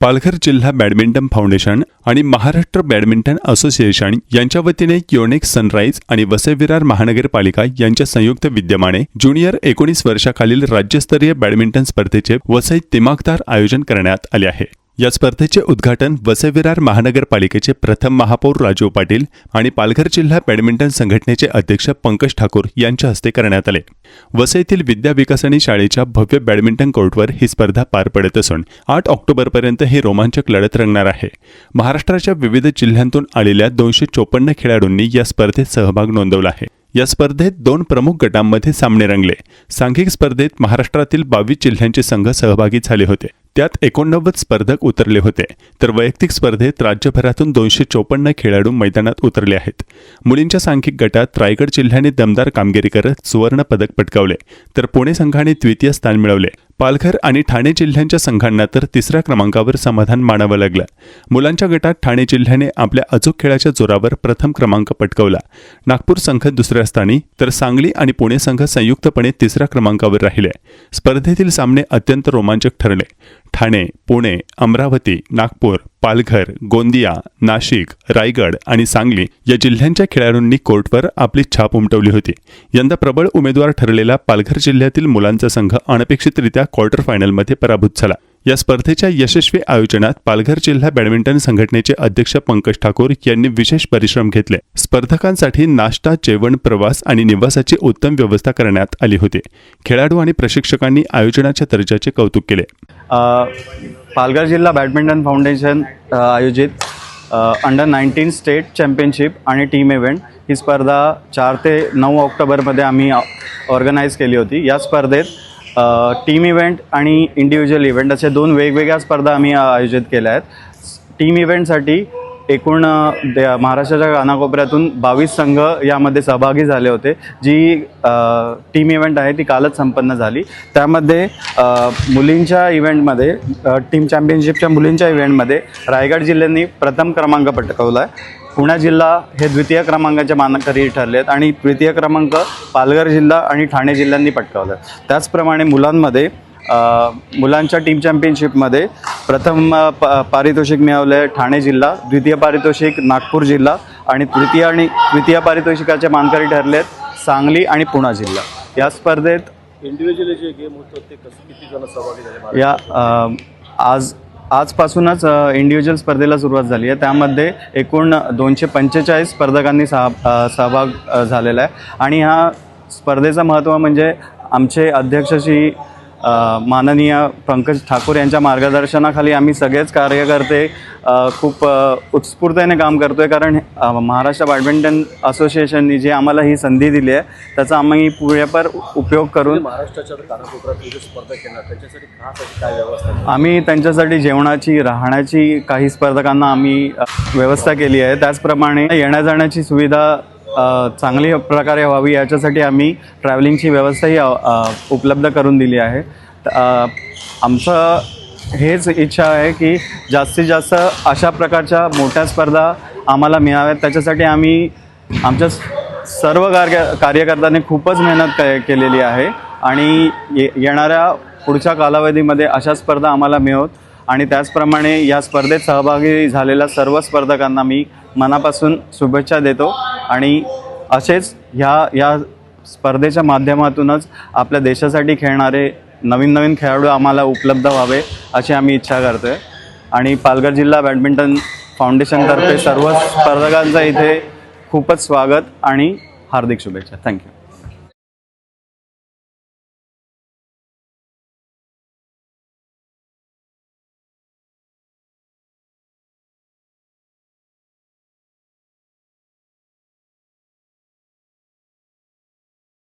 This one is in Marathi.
पालघर जिल्हा बॅडमिंटन फाउंडेशन आणि महाराष्ट्र बॅडमिंटन असोसिएशन यांच्या वतीने योनेक सनराईज आणि वसेविरार महानगरपालिका यांच्या संयुक्त विद्यमाने ज्युनियर एकोणीस वर्षाखालील राज्यस्तरीय बॅडमिंटन स्पर्धेचे वसईत दिमागदार आयोजन करण्यात आले आहे. या स्पर्धेचे उद्घाटन वसे विरार महानगरपालिकेचे प्रथम महापौर राजीव पाटील आणि पालघर जिल्हा बॅडमिंटन संघटनेचे अध्यक्ष पंकज ठाकूर यांच्या हस्ते करण्यात आले. वसईतील विद्या विकासनी शाळेच्या भव्य बॅडमिंटन कोर्टवर ही स्पर्धा पार पडत असून आठ ऑक्टोबरपर्यंत ही रोमांचक लढत रंगणार आहे. महाराष्ट्राच्या विविध जिल्ह्यांतून आलेल्या दोनशे चोपन्न खेळाडूंनी या स्पर्धेत सहभाग नोंदवला आहे. या स्पर्धेत दोन प्रमुख गटांमध्ये सामने रंगले. सांघिक स्पर्धेत महाराष्ट्रातील बावीस जिल्ह्यांचे संघ सहभागी झाले होते. त्यात एकोणनव्वद स्पर्धक उतरले होते. तर वैयक्तिक स्पर्धेत राज्यभरातून दोनशे चोपन्न खेळाडू मैदानात उतरले आहेत. मुलींच्या सांघिक गटात रायगड जिल्ह्याने दमदार कामगिरी करत सुवर्ण पदक पटकावले. तर पुणे संघाने द्वितीय स्थान मिळवले. पालघर आणि ठाणे जिल्ह्यांच्या संघांना तर तिसऱ्या क्रमांकावर समाधान मानावं लागलं. मुलांच्या गटात ठाणे जिल्ह्याने आपल्या अचूक खेळाच्या जोरावर प्रथम क्रमांक पटकवला. नागपूर संघ दुसऱ्या स्थानी तर सांगली आणि पुणे संघ संयुक्तपणे तिसऱ्या क्रमांकावर राहिले. स्पर्धेतील सामने अत्यंत रोमांचक ठरले. ठाणे पुणे अमरावती नागपूर पालघर गोंदिया नाशिक रायगड आणि सांगली या जिल्ह्यांच्या खेळाडूंनी कोर्टवर आपली छाप उमटवली होती. यंदा प्रबळ उमेदवार ठरलेला पालघर जिल्ह्यातील मुलांचा संघ अनपेक्षितरित्या क्वार्टर फायनलमध्ये पराभूत झाला. या स्पर्धेच्या यशस्वी आयोजनात पालघर जिल्हा बॅडमिंटन संघटनेचे अध्यक्ष पंकज ठाकूर यांनी विशेष परिश्रम घेतले. स्पर्धकांसाठी नाश्ता जेवण प्रवास आणि निवासाची उत्तम व्यवस्था करण्यात आली होती. खेळाडू आणि प्रशिक्षकांनी आयोजनाच्या दर्जाचे कौतुक केले. पालघर जिल्हा बॅडमिंटन फाउंडेशन आयोजित अंडर नाईन्टीन स्टेट चॅम्पियनशिप आणि टीम इव्हेंट ही स्पर्धा चार ते नऊ ऑक्टोबरमध्ये आम्ही ऑर्गनाईज केली होती. या स्पर्धेत टीम इव्हेंट आणि इंडिव्हिज्युअल इव्हेंट असे दोन वेगवेगळ्या स्पर्धा आम्ही आयोजित केल्या आहेत. टीम इव्हेंटसाठी एकूण महाराष्ट्राच्या कानाकोपऱ्यातून बावीस संघ यामध्ये सहभागी झाले होते. जी टीम इव्हेंट आहे ती कालच संपन्न झाली. त्यामध्ये मुलींच्या इव्हेंटमध्ये टीम चॅम्पियनशिपच्या मुलींच्या इव्हेंटमध्ये रायगड जिल्ह्यांनी प्रथम क्रमांक पटकवला आहे. पुणे जिल्हा हे द्वितीय क्रमांकाच्या मानकरी ठरले आहेत आणि तृतीय क्रमांक पालघर जिल्हा आणि ठाणे जिल्ह्यांनी पटकावला. आहे त्याचप्रमाणे मुलांमध्ये मुलांच्या टीम चॅम्पियनशिपमध्ये प्रथम प पारितोषिक मिळवलं आहे ठाणे जिल्हा द्वितीय पारितोषिक नागपूर जिल्हा आणि तृतीय आणि द्वितीय पारितोषिकाचे मानकरी ठरले आहेत सांगली आणि पुणा जिल्हा. या स्पर्धेत इंडिव्हिज्युअली जे गेम होतं ते कसं किती जण सहभागी झाले? या आज आजपासूनच इंडिव्हिज्युअल स्पर्धेला सुरुवात झाली आहे. त्यामध्ये एकूण दोनशे पंचेचाळीस स्पर्धकांनी सहा सहभाग झालेला आहे. आणि ह्या स्पर्धेचं महत्त्व म्हणजे आमचे अध्यक्ष श्री माननीय पंकज ठाकूर यांच्या मार्गदर्शनाखाली आम्ही सगळेच कार्यकर्ते खूप उत्स्फूर्तेने काम करतो आहे कारण महाराष्ट्र बॅडमिंटन असोसिएशननी जी आम्हाला ही संधी दिली आहे त्याचा आम्ही पुरेपूर उपयोग करून महाराष्ट्राच्या कानाकोपऱ्यात जे स्पर्धा घेणार त्याच्यासाठी खास अशी काय व्यवस्था आहे? आम्ही त्यांच्यासाठी जेवणाची राहण्याची काही स्पर्धकांना आम्ही व्यवस्था केली आहे त्याचप्रमाणे येण्या जाण्याची सुविधा चांगली प्रकारे व्हावी याच्यासाठी आम्ही ट्रॅव्हलिंगची व्यवस्थाही उपलब्ध करून दिली आहे. आमचं हेच इच्छा आहे की जास्तीत जास्त अशा प्रकारच्या मोठ्या स्पर्धा आम्हाला मिळाव्यात. त्याच्यासाठी आम्ही आमच्या सर्व कार्य कार्यकर्त्यांनी खूपच मेहनत केलेली आहे. आणि ये येणाऱ्या पुढच्या कालावधीमध्ये अशा स्पर्धा आम्हाला मिळवत आणि त्याचप्रमाणे या स्पर्धेत सहभागी झालेल्या सर्व स्पर्धकांना मी मनापासून शुभेच्छा देतो. आणि असेच ह्या या स्पर्धेच्या माध्यमातूनच आपल्या देशासाठी खेळणारे नवीन नवीन खेळाडू आम्हाला उपलब्ध व्हावे अशी आम्ही इच्छा करतो आहे आणि पालघर जिल्हा बॅडमिंटन फाउंडेशनतर्फे सर्व स्पर्धकांचं इथे खूपच स्वागत आणि हार्दिक शुभेच्छा. थँक्यू